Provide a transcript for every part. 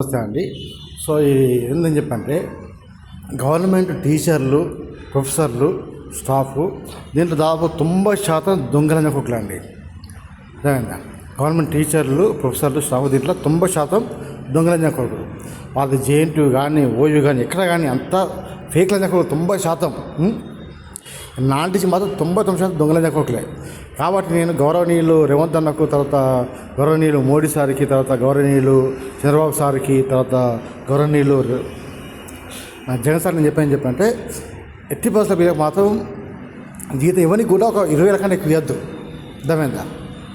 నమస్తే అండి. సో ఇది ఏందని చెప్పంటే గవర్నమెంట్ టీచర్లు ప్రొఫెసర్లు స్టాఫ్ దీంట్లో దాదాపు తొంభై శాతం దొంగలని కుక్కలు అండి అర్థమైందా గవర్నమెంట్ టీచర్లు ప్రొఫెసర్లు స్టాఫ్ దీంట్లో తొంభై శాతం దొంగలని కొడుకులు వాళ్ళది జేఎన్టీ కానీ ఓయూ కానీ ఎక్కడ కానీ అంతా ఫేక్ లంజ కొడుకు తొంభై శాతం. నాటించి మాత్రం తొంభై తొమ్మిది శాతం దొంగల దక్కలే కాబట్టి నేను గౌరవనీయులు రేవంత్ అన్నకు తర్వాత గౌరవనీయులు మోడీ సార్కి తర్వాత గౌరవనీయులు చంద్రబాబు సార్కి తర్వాత గౌరవనీయులు జగన్ సార్ నేను చెప్పాను చెప్పంటే ఎట్టి బస్సుల మాత్రం జీతం ఎవరికి కూడా ఒక ఇరవై వేల కన్నా ఎక్కువ ఇవ్వద్దు. అర్థమైందా?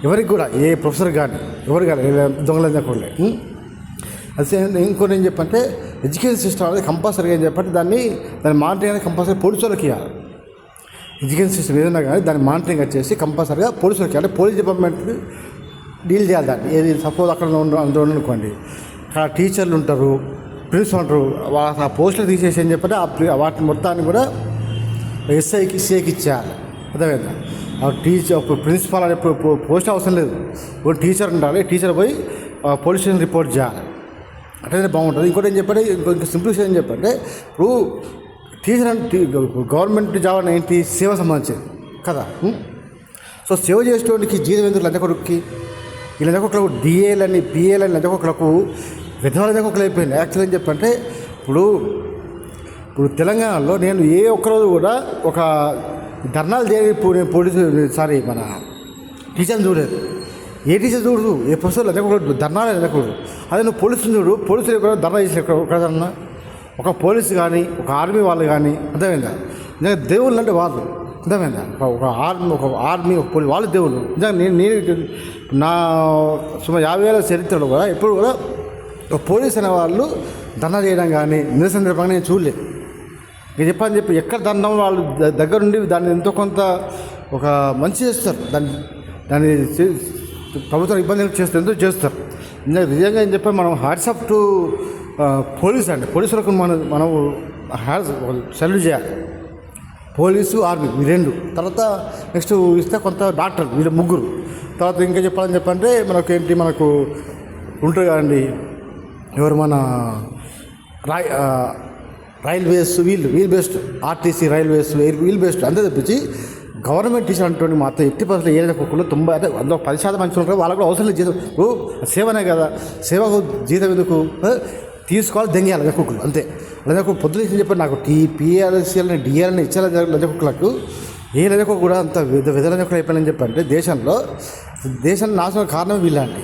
ఎవరికి కూడా ఏ ప్రొఫెసర్ కానీ ఎవరు కానీ దొంగల దక్కలే అదే ఇంకోటి ఏం చెప్పంటే ఎడ్యుకేషన్ సిస్టమ్ అనేది కంపల్సరీగా ఏం చెప్పంటే దాన్ని దాన్ని మానిటరింగ్ అనేది కంపల్సరీ పోలీసు వాళ్ళకి ఇవ్వాలి ఎడ్యుకేషన్ సిస్టమ్ ఏదైనా కానీ దాన్ని మానిటరింగ్ వచ్చేసి కంపల్సరీగా పోలీసులకి అంటే పోలీస్ డిపార్ట్మెంట్ డీల్ చేయాలి దాన్ని. ఏది సపోజ్ అక్కడ ఉన్న అందులో అనుకోండి అక్కడ టీచర్లు ఉంటారు ప్రిన్సిపల్ ఉంటారు ఆ పోస్టులు తీసేసి ఏం చెప్పంటే ఆ వాటిని మొత్తాన్ని కూడా ఎస్ఐకి సిఐకి ఇచ్చేయాలి. అర్థమైందా? ఆ టీచర్ ప్రిన్సిపాల్ అనే పోస్ట్ అవసరం లేదు. ఒక టీచర్ ఉండాలి టీచర్ పోయి ఆ పోలీస్ స్టేషన్ రిపోర్ట్ చేయాలి. అట్లనే బాగుంటుంది. ఇంకోటి ఏం చెప్పంటే ఇంకో ఇంకో ఏం చెప్పంటే ఇప్పుడు టీచర్ గవర్నమెంట్ జాబ్ అంటే ఏంటి? సేవ సంబంధించింది కదా? సో సేవ చేసేటోడికి జీతం ఎందుకు లంచకొడుక్కి ఈ లంచకొకలకు డిఏలని పిఏలని లంచకొకలకు విధవ లంచకొకలు అయిపోయింది యాక్చువల్ ఏం చెప్పంటే ఇప్పుడు ఇప్పుడు తెలంగాణలో నేను ఏ ఒక్కరోజు కూడా ఒక ధర్నాలు చేయని నేను పోలీసు సారీ మన టీచర్ని చూడలేదు. ఏ టీచర్ చూడదు ఏ ప్రొఫెసర్ లేకూడదు ధర్నాలు లేకూడదు అదే నువ్వు పోలీసులు చూడు పోలీసులు కూడా ధర్నా చేసి ఎక్కడన్నా ఒక పోలీసు కానీ ఒక ఆర్మీ వాళ్ళు కానీ అర్థమైందా? నిజంగా దేవుళ్ళు అంటే వాళ్ళు అర్థమైందా? ఒక ఒక ఆర్మీ ఒక ఆర్మీ ఒక పోలీసు వాళ్ళు దేవుళ్ళు. నిజంగా నేను నేను నా సుమారు యాభై వేల చరిత్రలో కూడా ఎప్పుడు కూడా ఒక పోలీస్ అనే వాళ్ళు దండ చేయడం కానీ నిరసన జరపడం నేను చూడలేదు. ఇక చెప్పని చెప్పి ఎక్కడ దండం వాళ్ళు దగ్గరుండి దాన్ని ఎంతో కొంత ఒక మంచి చేస్తారు. దాన్ని దాన్ని చే- ప్రభుత్వం ఇబ్బంది చేస్తారు ఎంతో చేస్తారు. నిజంగా నిజంగా ఏం చెప్పి మనం హాట్సాప్ టు పోలీస్ అండి. పోలీసులకు మనం మనం హ్యాస్ సెల్యూట్ చేయాలి. పోలీసు ఆర్మీ ఈ రెండు. తర్వాత నెక్స్ట్ ఇస్తే కొంత డాక్టర్ వీళ్ళు ముగ్గురు. తర్వాత ఇంకా చెప్పాలని చెప్పంటే మనకు ఏంటి మనకు ఉంటుంది కదండి ఎవరు మన రాయ్ రైల్వేస్ వీల్ వీల్ best RTC railways wheel best అంతే తెప్పించి గవర్నమెంట్ టీచర్ అంటే మాత్రం ఎట్టి పరిస్థితులు ఏదైనా కుక్కలు తొంభై అంటే అందులో పది శాతం మంచి ఉంటారు వాళ్ళకు కూడా అవసరం లేదు జీతం. సేవనే కదా. సేవకు జీతం ఎందుకు? తీసుకోవాలి దెంగేయాలి లజ కుక్కలు అంతే. లజ కుక్క పొద్దున చెప్పి నాకు టీ పిఆర్ఎస్ఎల్ని డిఆర్ఎల్ని ఇచ్చేలా లజ కుక్కలకు. ఏ లజ కుక్క కూడా అంత విధ విధ లజ కుక్కలు అయిపోయిందని చెప్పంటే దేశంలో దేశాన్ని నాశనం కారణం వీళ్ళండి.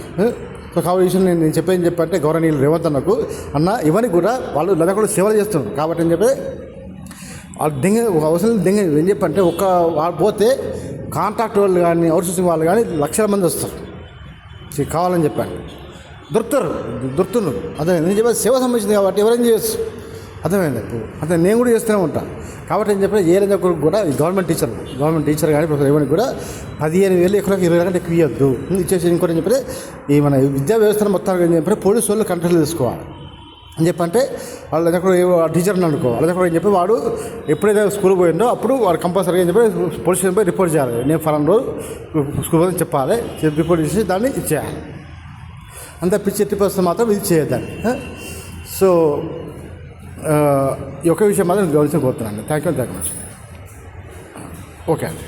సో కాబట్టి విషయం నేను నేను చెప్పేది చెప్పంటే గౌరవనీయులు రేవంత్ అన్నకు అన్న ఇవన్నీ కూడా వాళ్ళు లజ కూడా సేవలు చేస్తున్నారు. కాబట్టి అని చెప్పి వాళ్ళు దెంగ ఒక అవసరం దెంగ ఏం చెప్పంటే ఒక వాళ్ళు పోతే కాంట్రాక్ట్ వాళ్ళు కానీ అవుట్సోర్సింగ్ వాళ్ళు కానీ లక్షల మంది వస్తారు. కావాలని చెప్పాను దొరుకుతారు దొరుకుతున్నారు అదే నేను చెప్పేది సేవ సంబంధించింది కాబట్టి ఎవరైనా చేయొచ్చు. అర్థమైంది? ఇప్పుడు అంటే నేను కూడా చేస్తూనే ఉంటాను కాబట్టి నేను చెప్పిన ఏ రంజా కూడా ఈ గవర్నమెంట్ టీచర్ గవర్నమెంట్ టీచర్ కానీ ప్రొఫెసర్ ఏమైనా కూడా పదిహేను వేలు ఎక్కడికి ఇరవై కంటే ఎక్కువ ఇవ్వద్దు ఇచ్చేసి ఇంకోటి అని చెప్పి ఈ మన విద్యా వ్యవస్థను మొత్తం ఏం చెప్పి పోలీసు వాళ్ళు కంట్రోల్ తీసుకోవాలి అని చెప్పంటే వాళ్ళ దగ్గర టీచర్ని అనుకో వాళ్ళ దగ్గర ఏం చెప్పి వాడు ఎప్పుడైతే స్కూల్ పోయిందో అప్పుడు వాడు కంపల్సరీగా ఏం చెప్పి పోలీస్ స్టేషన్ పోయి రిపోర్ట్ చేయాలి. నేను ఫలానా రోజు స్కూల్ పోయి చెప్పాలి. రిపోర్ట్ చేసి దాన్ని ఇచ్చేయాలి. అంత పిచ్చి ఎట్టి పరిస్థితి మాత్రం ఇది చేయొద్దండి. సో ఈ ఒక్క విషయం మాత్రం గమనించబోతున్నాను thank you thank you okay అండి.